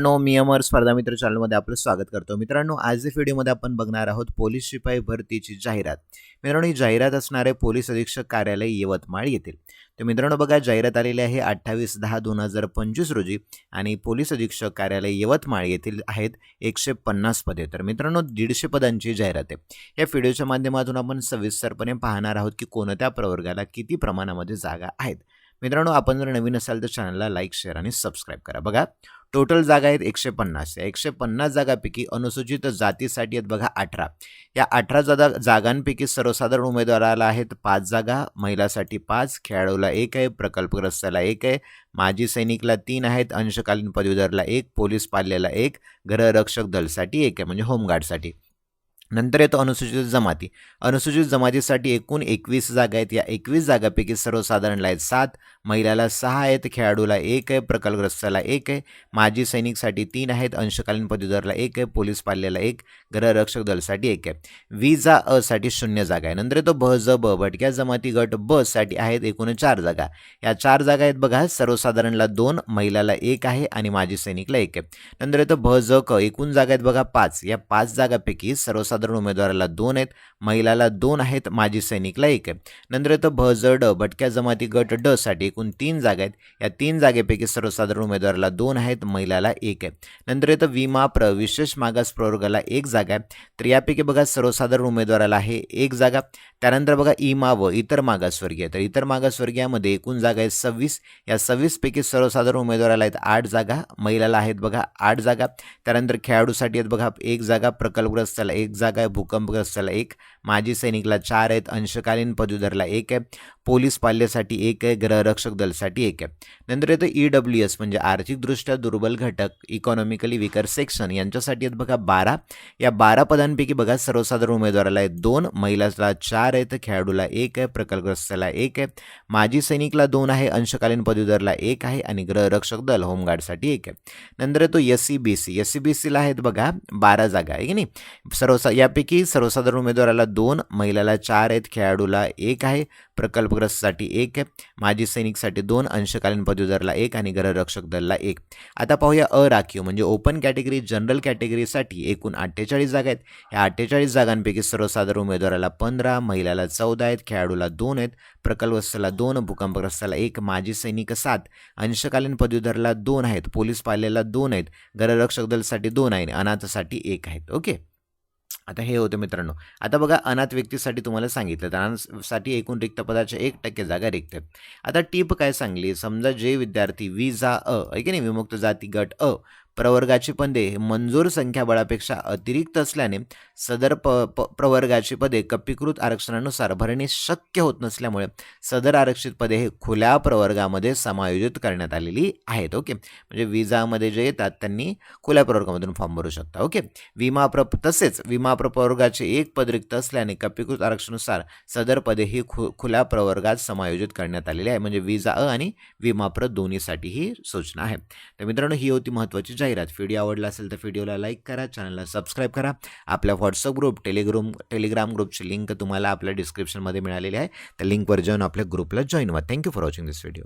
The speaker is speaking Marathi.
नो मियमर स्पर्धा मित्र चॅनलमध्ये आपलं स्वागत करतो. मित्रांनो आज व्हिडिओमध्ये आपण बघणार आहोत पोलीस शिपाई भरतीची जाहिरात. मित्रांनो ही जाहिरात असणारे पोलीस अधीक्षक कार्यालय यवतमाळ येथील. तर मित्रांनो बघा जाहिरात आलेली आहे अठ्ठावीस दहा दोन हजार पंचवीस रोजी आणि पोलीस अधीक्षक कार्यालय यवतमाळ येथील आहेत एकशे पन्नास पदे. तर मित्रांनो दीडशे पदांची जाहिरात आहे. या व्हिडिओच्या माध्यमातून आपण सविस्तरपणे पाहणार आहोत की कोणत्या प्रवर्गाला किती प्रमाणामध्ये जागा आहेत. मित्रांनो आपण जर नवीन असाल तर चॅनलला लाईक शेअर आणि सबस्क्राईब करा. बघा टोटल जागा आहेत एकशे पन्नास. या एकशे पन्नास जागापैकी अनुसूचित जातीसाठी आहेत बघा अठरा. या अठरा जागा जागांपैकी सर्वसाधारण उमेदवाराला आहेत पाच जागा महिलासाठी पाच खेळाडूला एक आहे प्रकल्पग्रस्ताला एक आहे माजी सैनिकला तीन आहेत अंशकालीन पदवीधरला एक पोलीस पाल्याला एक गृहरक्षक दलसाठी एक आहे म्हणजे होमगार्डसाठी. नंतर येतो अनुसूचित जमाती. अनुसूचित जमातीसाठी एकूण एकवीस जागा आहेत. या एकवीस जागापैकी सर्वसाधारणला आहेत सात महिलाला सहा आहेत खेळाडूला एक आहे प्रकल्पग्रस्ताला एक आहे माजी सैनिकसाठी तीन आहेत अंशकालीन पदवीधरला एक आहे पोलीस पाल्याला एक गृहरक्षक दलसाठी एक आहे. विजा अ साठी शून्य जागा आहे. नंतर येतो भ ज ब भटक्या जमाती गट ब साठी आहेत एकूण चार जागा. या चार जागा आहेत बघा सर्वसाधारणला दोन महिलाला एक आहे आणि माजी सैनिकला एक आहे. नंतर येतो भ ज क. एकूण जागा आहेत बघा पाच. या पाच जागापैकी सर्वसाधारण उमेदवाराला दोन आहेत महिलाला दोन आहेत माजी सैनिकला एक आहे. नंतर येतो भ ज ड भटक्या जमाती गट ड साठी एकूण तीन जागा आहेत. या तीन जागेपैकी सर्वसाधारण उमेदवाराला दोन आहेत महिलाला एक आहे. नंतर येतं विमा प्र विशेष मागास प्रवर्गाला एक जागा आहे. तर यापैकी बघा सर्वसाधारण उमेदवाराला आहे एक जागा. त्यानंतर बघा इमा व इतर मागासवर्गीय तर इतर मागासवर्गीयामध्ये एकूण जागा आहेत सव्वीस. या सव्वीसपैकी सर्वसाधारण उमेदवाराला आहेत आठ जागा. महिलाला आहेत बघा आठ जागा. त्यानंतर खेळाडूसाठी आहेत बघा एक जागा. प्रकल्पग्रस्ताला एक जागा. आहे भूकंपग्रस्ताला एक. माजी सैनिकला चार आहेत. अंशकालीन पदवीधरला एक आहे. पोलीस पाल्यासाठी एक आहे. गृहरक्षक दलसाठी एक आहे. नंतर येतं ई डब्ल्यू एस म्हणजे आर्थिकदृष्ट्या दुर्बल घटक इकॉनॉमिकली विकर सेक्शन यांच्यासाठी आहेत बघा बारा. या बारा पदांपैकी बघा सर्वसाधारण उमेदवाराला आहेत दोन महिलाला चार आहेत खेळाडूला एक आहे प्रकल्पग्रस्ताला एक आहे. माजी सैनिकला दोन आहे अंशकालीन पदवीधरला एक आहे आणि गृहरक्षक दल होमगार्डसाठी एक आहे. नंतर येतो S C B C S C B सीला आहेत बघा बारा जागा आहे की नाही? सर्वसा यापैकी सर्वसाधारण उमेदवाराला दोन महिलाला चार आहेत खेळाडूला एक आहे प्रकल्पग्रस्तसाठी एक आहे. माजी सैनिकसाठी दोन अंशकालीन पदवीधरला एक आणि गृहरक्षक दलला एक. आता पाहूया अ राखीव म्हणजे ओपन कॅटेगरी जनरल कॅटेगरीसाठी एकूण अठ्ठेचाळीस जागा आहेत. या अठ्ठेचाळीस जागांपैकी सर्वसाधारण उमेदवाराला पंधरा महिलाला चौदा आहेत खेळाडूला दोन आहेत प्रकल्पग्रस्ताला दोन भूकंपग्रस्ताला एक माजी सैनिक सात अंशकालीन पदवीधरला दोन आहेत पोलीस पाल्याला दोन आहेत गृहरक्षक दलसाठी दोन आहे अनाथसाठी एक आहेत. ओके? आता हे होतं मित्रांनो. आता बघा अनाथ व्यक्तीसाठी तुम्हाला सांगितलं. तर अनाथसाठी एकूण रिक्त पदाच्या एक टक्के जागा रिक्त आहेत आता टीप काय सांगली? समजा जे विद्यार्थी विजा अ आहे की नाही? विमुक्त जाती गट अ प्रवर्गाची पदे मंजूर संख्याबळापेक्षा अतिरिक्त असल्याने सदर प प प्रवर्गाची पदे कपीकृत आरक्षणानुसार भरणे शक्य होत नसल्यामुळे सदर आरक्षित पदे हे खुल्या प्रवर्गामध्ये समायोजित करण्यात आलेली आहेत ओके? म्हणजे विजामध्ये जे येतात त्यांनी खुल्या प्रवर्गामधून फॉर्म भरू शकता ओके? विमा प्र तसेच विमा प्रवर्गाचे एक पद रिक्त असल्याने कपीकृत आरक्षणानुसार सदर पदे ही खु खुल्या प्रवर्गात समायोजित करण्यात आलेली आहे. म्हणजे विजा अ आणि विमाप्र दोन्हीसाठी ही सूचना आहे. तर मित्रांनो ही होती महत्त्वाची जाहिरात व्हिडिओ आवडला असेल तर व्हिडिओला लाईक करा चॅनलला सबस्क्राईब करा. आपल्या व्हॉट्सअप ग्रुप टेलिग्रुम टेलिग्राम ग्रुपची लिंक तुम्हाला आपल्या डिस्क्रिप्शनमध्ये मिळालेली आहे. त्या लिंकवर जाऊन आपल्या ग्रुपला जॉईन व्हा. Thank you for watching this video